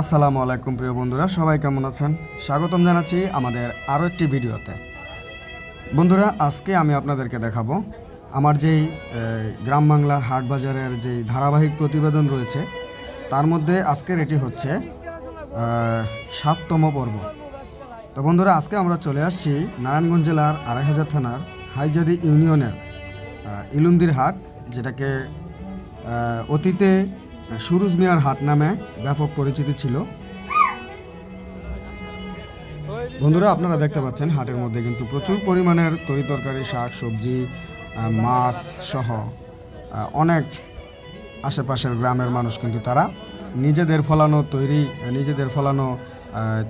আসসালামু আলাইকুম প্রিয় বন্ধুরা, সবাই কেমন আছেন? স্বাগতম জানাচ্ছি আমাদের আরও একটি ভিডিওতে। বন্ধুরা, আজকে আমি আপনাদেরকে দেখাবো আমার যেই গ্রাম বাংলার হাট বাজারের যেই ধারাবাহিক প্রতিবেদন রয়েছে, তার মধ্যে আজকের এটি হচ্ছে সাততম পর্ব। তো বন্ধুরা, আজকে আমরা চলে আসছি নারায়ণগঞ্জ জেলার আড়াই হাজার থানার হাইজাদি ইউনিয়নের ইলুন্দির হাট, যেটাকে অতীতে সুরুজ মিয়ার হাট নামে ব্যাপক পরিচিতি ছিল। বন্ধুরা, আপনারা দেখতে পাচ্ছেন, হাটের মধ্যে কিন্তু প্রচুর পরিমাণের তরিতরকারি শাক, সবজি মাছ সহ অনেক আশেপাশের গ্রামের মানুষ কিন্তু তারা নিজেদের ফলানো তৈরি, নিজেদের ফলানো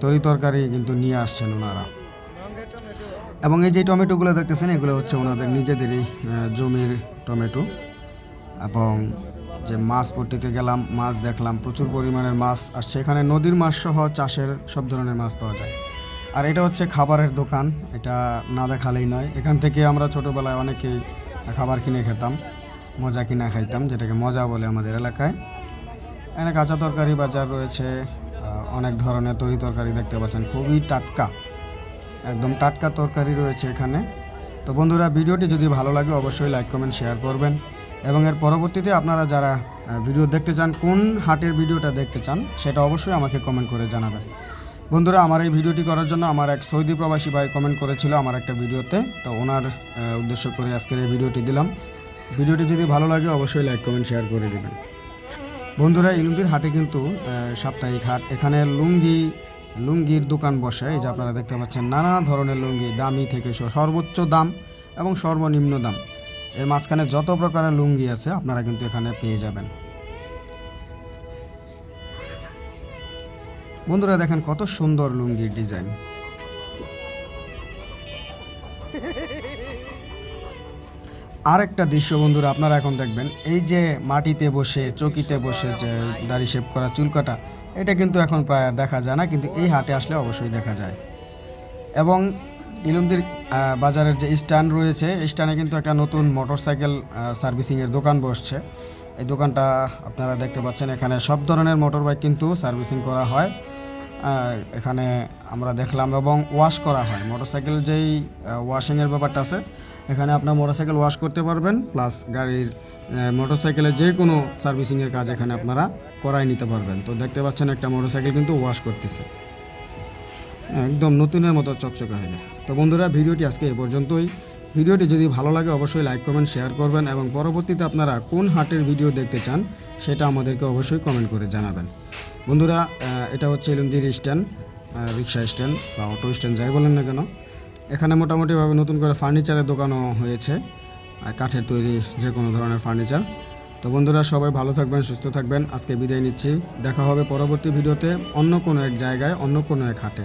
তরি তরকারি কিন্তু নিয়ে আসছেন ওনারা। এবং এই যে টমেটোগুলো দেখতেছেন, এগুলো হচ্ছে ওনাদের নিজেদেরই জমির টমেটো। এবং যে মাছ পট্টিতে গেলাম, মাছ দেখলাম, প্রচুর পরিমাণের মাছ, আর সেখানে নদীর মাছ সহ চাষের সব ধরনের মাছ পাওয়া যায়। আর এটা হচ্ছে খাবারের দোকান, এটা না দেখালেই নয়। এখান থেকে আমরা ছোটোবেলায় অনেকেই খাবার কিনে খেতাম, মজা কিনা খাইতাম, যেটাকে মজা বলে আমাদের এলাকায়। এখানে কাঁচা তরকারি বাজার রয়েছে অনেক ধরনের তরি তরকারি দেখতে পাচ্ছেন, খুবই টাটকা, একদম টাটকা তরকারি রয়েছে এখানে। তো বন্ধুরা, ভিডিওটি যদি ভালো লাগে, অবশ্যই লাইক কমেন্ট শেয়ার করবেন। এবং এর পরবর্তীতে আপনারা যারা ভিডিও দেখতে চান, কোন হাটের ভিডিওটা দেখতে চান, সেটা অবশ্যই আমাকে কমেন্ট করে জানাবেন। বন্ধুরা, আমার এই ভিডিওটি করার জন্য আমার এক সৌদি প্রবাসী ভাই কমেন্ট করেছিল আমার একটা ভিডিওতে তো ওনার উদ্দেশ্য করে আজকের এই ভিডিওটি দিলাম। ভিডিওটি যদি ভালো লাগে, অবশ্যই লাইক কমেন্ট শেয়ার করে দেবেন। বন্ধুরা, ইলুঙ্গির হাটে কিন্তু সাপ্তাহিক হাট। এখানে লুঙ্গি, লুঙ্গির দোকান বসে। এই যে আপনারা দেখতে পাচ্ছেন, নানা ধরনের লুঙ্গি, দামি থেকে সর্বোচ্চ দাম এবং সর্বনিম্ন দাম। এর মাঝখানে যত প্রকারের লুঙ্গি আছে, আপনারা কিন্তু এখানে পেয়ে যাবেন। বন্ধুরা, দেখেন কত সুন্দর লুঙ্গির ডিজাইন। আর একটা দৃশ্য বন্ধুরা, আপনারা এখন দেখবেন, এই যে মাটিতে বসে, চকিতে বসে যে দাড়ি শেপ করা চুল কাটা এটা কিন্তু এখন প্রায় দেখা যায় না, কিন্তু এই হাটে আসলে অবশ্যই দেখা যায়। এবং ইলুমদির বাজারের যে স্ট্যান্ড রয়েছে স্ট্যান্ডে কিন্তু একটা নতুন মোটরসাইকেল সার্ভিসিংয়ের দোকান বসছে। এই দোকানটা আপনারা দেখতে পাচ্ছেন, এখানে সব ধরনের মোটর বাইক কিন্তু সার্ভিসিং করা হয়। এখানে আমরা দেখলাম এবং ওয়াশ করা হয়। মোটরসাইকেল যেই ওয়াশিংয়ের ব্যাপারটা আছে, এখানে আপনার মোটরসাইকেল ওয়াশ করতে পারবেন, প্লাস গাড়ির মোটরসাইকেলের যে কোনো সার্ভিসিংয়ের কাজ এখানে আপনারা করাই নিতে পারবেন। তো দেখতে পাচ্ছেন একটা মোটরসাইকেল কিন্তু ওয়াশ করতেছে। একদম নতুনের মতো চকচকে হয়ে গেছে। তো বন্ধুরা, ভিডিওটি আজকে এ পর্যন্তই। ভিডিওটি যদি ভালো লাগে, অবশ্যই লাইক কমেন্ট শেয়ার করবেন এবং পরবর্তীতে আপনারা কোন হাটের ভিডিও দেখতে চান, সেটা আমাদেরকে অবশ্যই কমেন্ট করে জানাবেন। বন্ধুরা এটা হচ্ছে এলুমদির স্ট্যান্ড রিক্সা স্ট্যান্ড বা অটো স্ট্যান্ড, যাই বলেন না কেন। এখানে মোটামুটিভাবে নতুন করে ফার্নিচারের দোকানও হয়েছে কাঠের তৈরি যে কোনো ধরনের ফার্নিচার। তো বন্ধুরা, সবাই ভালো থাকবেন, সুস্থ থাকবেন। আজকে বিদায় নিচ্ছি। দেখা হবে পরবর্তী ভিডিওতে অন্য কোনো এক জায়গায়, অন্য কোনো এক হাটে।